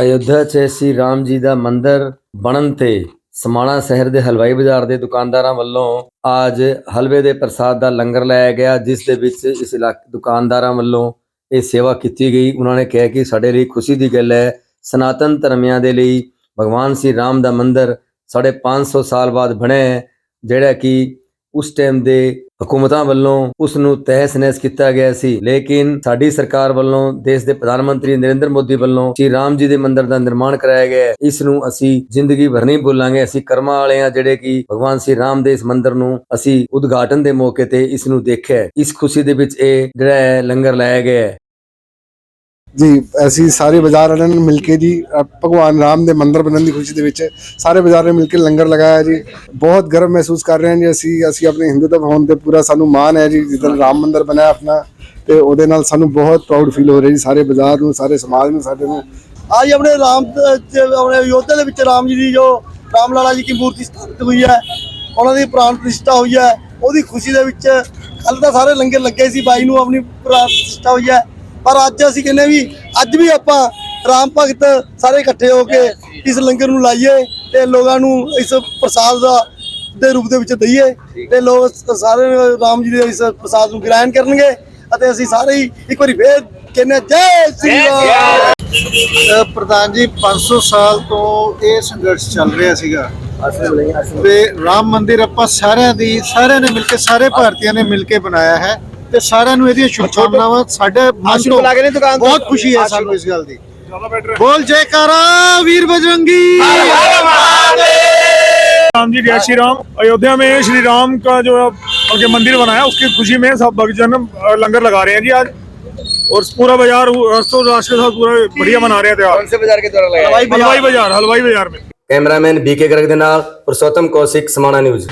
ਅਯੋਧਿਆ 'ਚ ਸ੍ਰੀ ਰਾਮ ਜੀ ਦਾ ਮੰਦਿਰ ਬਣਨ ਤੇ ਸਮਾਣਾ ਸ਼ਹਿਰ ਦੇ ਹਲਵਾਈ ਬਾਜ਼ਾਰ ਦੇ ਦੁਕਾਨਦਾਰਾਂ ਵੱਲੋਂ ਅੱਜ ਹਲਵੇ ਦੇ ਪ੍ਰਸਾਦ ਦਾ ਲੰਗਰ ਲਾਇਆ ਗਿਆ, ਜਿਸ ਦੇ ਵਿੱਚ ਇਸ ਇਲਾਕੇ ਦੁਕਾਨਦਾਰਾਂ ਵੱਲੋਂ ਇਹ ਸੇਵਾ ਕੀਤੀ ਗਈ। ਉਹਨਾਂ ਨੇ ਕਿਹਾ ਕਿ ਸਾਡੇ ਲਈ ਖੁਸ਼ੀ ਦੀ ਗੱਲ ਹੈ, ਸਨਾਤਨ ਧਰਮਿਆਂ ਦੇ ਲਈ ਭਗਵਾਨ ਸ੍ਰੀ ਰਾਮ ਦਾ ਮੰਦਿਰ ਸਾਢੇ 500 ਸਾਲ ਬਾਅਦ ਬਣਿਆ ਹੈ, ਜਿਹੜਾ ਕਿ ਉਸ ਟਾਈਮ ਦੇ ਹਕੂਮਤਾਂ ਵੱਲੋਂ ਉਸ ਨੂੰ ਤਹਿਸ ਨਹਿਸ ਕੀਤਾ ਗਿਆ ਸੀ। ਲੇਕਿਨ ਸਾਡੀ ਸਰਕਾਰ ਵੱਲੋਂ ਦੇਸ਼ ਦੇ ਪ੍ਰਧਾਨ ਮੰਤਰੀ ਨਰਿੰਦਰ ਮੋਦੀ ਵੱਲੋਂ ਸ਼੍ਰੀ ਰਾਮ ਜੀ ਦੇ ਮੰਦਿਰ ਦਾ ਨਿਰਮਾਣ ਕਰਾਇਆ ਗਿਆ ਇਸ ਨੂੰ ਅਸੀਂ ਜ਼ਿੰਦਗੀ ਭਰ ਨਹੀਂ ਭੁੱਲਾਂਗੇ। ਅਸੀਂ ਕਰਮਾਂ ਵਾਲੇ ਹਾਂ ਜਿਹੜੇ ਕਿ ਭਗਵਾਨ ਸ਼੍ਰੀ ਰਾਮ ਦੇ ਇਸ ਮੰਦਿਰ ਨੂੰ ਅਸੀਂ ਉਦਘਾਟਨ ਦੇ ਮੌਕੇ ਤੇ ਇਸ ਨੂੰ ਦੇਖਿਆ ਇਸ ਖੁਸ਼ੀ ਦੇ ਵਿੱਚ ਇਹ ਜਿਹੜਾ ਹੈ ਲੰਗਰ ਲਾਇਆ ਗਿਆ ਹੈ। ਜੀ, ਅਸੀਂ ਸਾਰੇ ਬਾਜ਼ਾਰ ਵਾਲਿਆਂ ਨੇ ਮਿਲ ਕੇ ਜੀ ਭਗਵਾਨ ਰਾਮ ਦੇ ਮੰਦਰ ਬਣਨ ਦੀ ਖੁਸ਼ੀ ਦੇ ਵਿੱਚ ਸਾਰੇ ਬਾਜ਼ਾਰ ਨੇ ਮਿਲ ਕੇ ਲੰਗਰ ਲਗਾਇਆ ਜੀ। ਬਹੁਤ ਗਰਵ ਮਹਿਸੂਸ ਕਰ ਰਹੇ ਹਾਂ ਜੀ ਅਸੀਂ ਅਸੀਂ ਆਪਣੇ ਹਿੰਦੂਤਵ ਹੋਣ ਤੇ ਪੂਰਾ ਸਾਨੂੰ ਮਾਣ ਹੈ ਜੀ ਜਿੱਦਾਂ ਰਾਮ ਮੰਦਰ ਬਣਾਇਆ ਆਪਣਾ, ਤੇ ਉਹਦੇ ਨਾਲ ਸਾਨੂੰ ਬਹੁਤ ਪ੍ਰਾਊਡ ਫੀਲ ਹੋ ਰਿਹਾ ਜੀ, ਸਾਰੇ ਬਾਜ਼ਾਰ ਨੂੰ, ਸਾਰੇ ਸਮਾਜ ਨੂੰ, ਸਾਡੇ ਨੂੰ। ਅੱਜ ਆਪਣੇ ਰਾਮ ਆਪਣੇ ਯੋਧੇ ਦੇ ਵਿੱਚ ਰਾਮ ਜੀ ਦੀ ਜੋ ਰਾਮ ਲਾਲਾ ਜੀ ਦੀ ਮੂਰਤੀ ਸਥਾਪਿਤ ਹੋਈ ਹੈ, ਉਹਨਾਂ ਦੀ ਪ੍ਰਾਣ ਪ੍ਰਤਿਸ਼ਠਾ ਹੋਈ ਹੈ, ਉਹਦੀ ਖੁਸ਼ੀ ਦੇ ਵਿੱਚ ਕੱਲ ਤਾਂ ਸਾਰੇ ਲੰਗਰ ਲੱਗੇ ਸੀ, ਬਾਈ ਨੂੰ ਆਪਣੀ ਪ੍ਰਾਣ ਪ੍ਰਤਿਸ਼ਠਾ ਹੋਈ ਹੈ। ਪਰ ਅੱਜ ਅਸੀਂ ਕਹਿੰਦੇ ਵੀ ਅੱਜ ਵੀ ਆਪਾਂ ਰਾਮ ਭਗਤ ਸਾਰੇ ਇਕੱਠੇ ਹੋ ਕੇ ਇਸ ਲੰਗਰ ਨੂੰ ਲਾਈਏ ਤੇ ਲੋਕਾਂ ਨੂੰ ਇਸ ਪ੍ਰਸਾਦ ਦਾ ਦੇ ਰੂਪ ਦੇ ਵਿੱਚ ਦਈਏ ਤੇ ਲੋਕ ਸਾਰੇ ਰਾਮ ਜੀ ਦੇ ਇਸ ਪ੍ਰਸਾਦ ਨੂੰ ਗ੍ਰਹਿਣ ਕਰਨਗੇ ਅਤੇ ਅਸੀਂ ਸਾਰੇ ਹੀ ਇੱਕ ਵਾਰੀ ਫੇਰ ਕਹਿੰਦੇ ਹਾਂ, ਜੈ ਸ੍ਰੀ ਰਾਮ। ਪ੍ਰਧਾਨ ਜੀ 500 ਸਾਲ ਤੋਂ ਇਹ ਸੰਘਰਸ਼ ਚੱਲ ਰਿਹਾ ਸੀਗਾ। ਤੇ ਰਾਮ ਮੰਦਿਰ ਆਪਾਂ ਸਾਰਿਆਂ ਦੀ ਸਾਰਿਆਂ ਨੇ ਮਿਲ ਕੇ ਸਾਰੇ ਭਾਰਤੀਆਂ ਨੇ ਮਿਲ ਕੇ ਬਣਾਇਆ ਹੈ। ਤੇ ਸਾਰਿਆਂ ਨੂੰ ਇਹਦੀਆਂ ਸ਼ੁਭਕਾਮਨਾਵਾਂ ਸਾਡੇ ਮਨ ਤੋਂ ਬਹੁਤ ਖੁਸ਼ੀ ਹੈ ਸਾਨੂੰ ਇਸ ਗੱਲ ਦੀ ਬੋਲ ਜੈਕਾਰਾ ਵੀਰ ਬਜਰੰਗੀ राम जी जय श्री राम अयोध्या में श्री राम का जो के मंदिर बनाया उसकी खुशी में सब भक्तजन अ, लंगर लगा रहे हैं जी आज और पूरा बाजार हर्षो राष्ट्र के साथ पूरा बढ़िया मना रहे हैं त्योहार ਸੇ ਬਾਜ਼ਾਰ ਕੇ ਦੁਆਰਾ हलवाई बाजार हलवाई बाजार में ਕੈਮਰਾਮੈਨ ਬੀਕੇ ਗਰਗ ਦੇ ਨਾਲ ਪੁਰਸ਼ੋਤਮ ਕੌਸ਼ਿਕ ਸਮਾਣਾ ਨਿਊਜ਼